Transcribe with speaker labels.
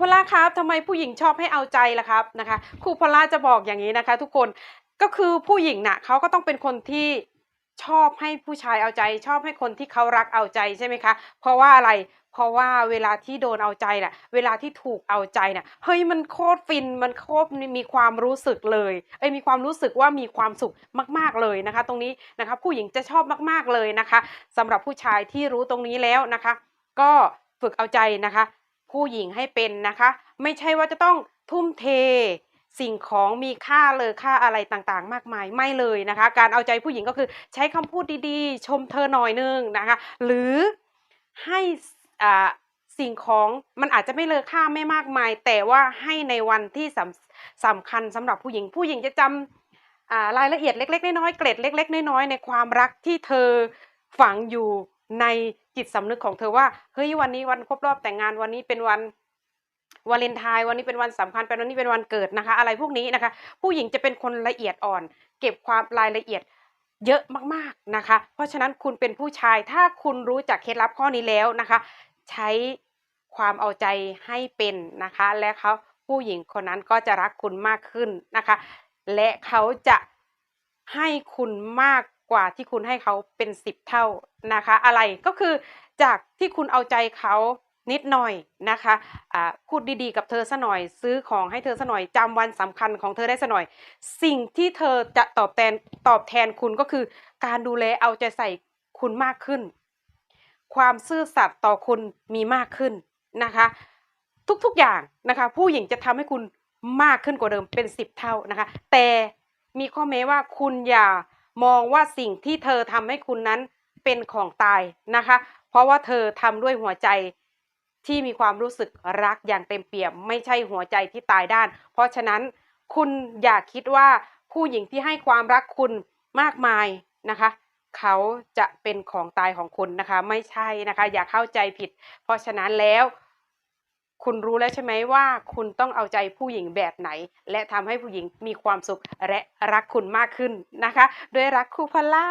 Speaker 1: พอลล่าครับทำไมผู้หญิงชอบให้เอาใจล่ะครับนะคะครูพอล่าจะบอกอย่างนี้นะคะ ทุกคนก็คือผู้หญิงน่ะเขาก็ต้องเป็นคนที่ชอบให้ผู้ชายเอาใจ ชอบให้คนที่เขารักเอาใจใช่ไหมคะ เพราะว่าอะไรเพราะว่าเวลาที่โดนเอาใจน่ะ เวลาที่ถูกเอาใจน่ะเฮ้ยมันโคตรฟินมันโคตรมีความรู้สึกเลยเอ้ยมีความรู้สึกว่ามีความสุขมาก ๆเลยนะคะ ตรงนี้นะคะ ผู้หญิงจะชอบมากๆเลยนะคะสำหรับผู้ชายที่รู้ตรงนี้แล้วนะคะ ก็ฝึกเอาใจนะคะ ผู้หญิงให้เป็นนะคะ ไม่ใช่ว่าจะต้องทุ่มเท สิ่งของมีค่าเลยค่าอะไรต่างๆ มากมายไม่เลยนะคะ การเอาใจผู้หญิงก็คือใช้คำพูดดีๆ ชมเธอหน่อยนึงนะคะ หรือให้อ่าสิ่งของมันอาจจะไม่เลอค่าไม่มากมาย แต่ว่าให้ในวันที่สำสำคัญสำหรับผู้หญิง ผู้หญิงจะจำอ่ารายละเอียดเล็ก ๆ น้อยๆเกร็ดเล็ก ๆ น้อยๆในความรักที่เธอฝังอยู่ใน จิตสำนึกของเธอว่าเฮ้ยวันนี้วันครบรอบแต่งงานวันนี้เป็นวันวาเลนไทน์วันนี้เป็นวันสำคัญเป็นวันนี้เป็นวันเกิดนะคะ อะไรพวกนี้นะคะ ผู้หญิงจะเป็นคนละเอียดอ่อน เก็บความรายละเอียดเยอะมากๆนะคะ เพราะฉะนั้นคุณเป็นผู้ชายถ้าคุณรู้จักเคล็ดลับข้อนี้แล้วนะคะ ใช้ความเอาใจให้เป็นนะคะ และเขาผู้หญิงคนนั้นก็จะรักคุณมากขึ้นนะคะ และเขาจะให้คุณมาก กว่าที่คุณให้เขาเป็นสิบเท่านะคะ อะไรก็คือจากที่คุณเอาใจเขานิดหน่อยนะคะอ่าพูดดีๆกับเธอซะหน่อย ซื้อของให้เธอซะหน่อยจำวันสำคัญของเธอได้ซะหน่อย สิ่งที่เธอจะตอบแทนตอบแทนคุณก็คือ การดูแลเอาใจใส่คุณมากขึ้น ความซื่อสัตย์ต่อคุณมีมากขึ้นนะคะ ทุกๆอย่างนะคะ ผู้หญิงจะทำให้คุณมากขึ้นกว่าเดิมเป็นสิบเท่านะคะ แต่มีข้อแม้ว่าคุณอย่า มองว่าสิ่งที่เธอทำให้คุณนั้นเป็นของตายนะคะ เพราะว่าเธอทำด้วยหัวใจที่มีความรู้สึกรักอย่างเต็มเปี่ยม ไม่ใช่หัวใจที่ตายด้าน เพราะฉะนั้นคุณอย่าคิดว่าผู้หญิงที่ให้ความรักคุณมากมายนะคะ เขาจะเป็นของตายของคุณนะคะ ไม่ใช่นะคะ อย่าเข้าใจผิด เพราะฉะนั้นแล้ว คุณรู้แล้วใช่ไหมว่าคุณต้องเอาใจผู้หญิงแบบไหน และทำให้ผู้หญิงมีความสุขและรักคุณมากขึ้นนะคะ ด้วยรักครูพอลล่า